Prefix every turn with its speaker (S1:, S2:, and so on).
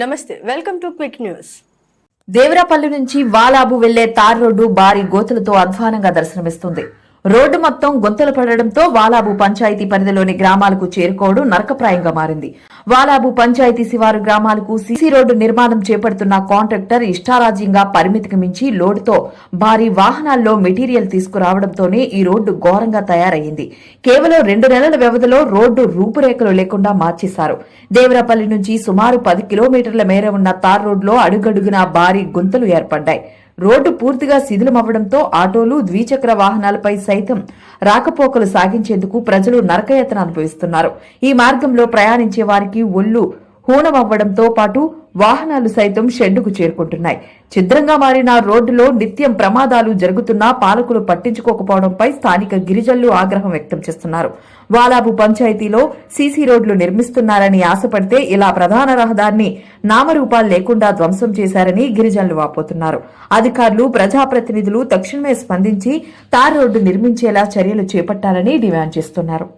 S1: నమస్తే welcome to quick news.
S2: Devarapalli నుంచి వాలాబు వెళ్ళే తార్ రోడ్డు భారీ గోతులతో అధ్వానంగా దర్శనమిస్తుంది. రోడ్డు మొత్తం గుంతలు పడడంతో వాలాబు పంచాయతీ పరిధిలోని గ్రామాలకు చేరుకోవడం నరకప్రాయంగా మారింది. వాలాబు పంచాయతీ శివారు గ్రామాలకు సీసీ రోడ్డు నిర్మాణం చేపడుతున్న కాంట్రాక్టర్ ఇష్టారాజ్యంగా పరిమితికి మించి లోడ్తో భారీ వాహనాల్లో మెటీరియల్ తీసుకురావడంతోనే ఈ రోడ్డు ఘోరంగా తయారయ్యింది. కేవలం రెండు నెలల వ్యవధిలో రోడ్డు రూపురేఖలు లేకుండా మార్చేశారు. దేవరపల్లి నుంచి సుమారు పది కిలోమీటర్ల మేర ఉన్న తార్ రోడ్లో అడుగడుగునా భారీ గుంతలు ఏర్పడ్డాయి. రోడ్డు పూర్తిగా శిథిలమవ్వడంతో ఆటోలు ద్విచక్ర వాహనాలపై సైతం రాకపోకలు సాగించేందుకు ప్రజలు నరకయాతన అనుభవిస్తున్నారు. ఈ మార్గంలో ప్రయాణించే వారికి ఒళ్ళు హూనమవ్వడంతో పాటు వాహనాలు సైతం షెడ్డుకు చేరుకుంటున్నాయి. ఛిద్రంగా మారిన రోడ్డులో నిత్యం ప్రమాదాలు జరుగుతున్నా పాలకులు పట్టించుకోకపోవడంపై స్థానిక గిరిజనులు ఆగ్రహం వ్యక్తం చేస్తున్నారు. వాలాబు పంచాయతీలో సీసీ రోడ్లు నిర్మిస్తున్నారని ఆశపడితే ఇలా ప్రధాన రహదారిని నామరూపాలు లేకుండా ధ్వంసం చేశారని గిరిజనులు వాపోతున్నారు. అధికారులు ప్రజాప్రతినిధులు తక్షణమే స్పందించి తార్ రోడ్డు నిర్మించేలా చర్యలు చేపట్టాలని డిమాండ్ చేస్తున్నారు.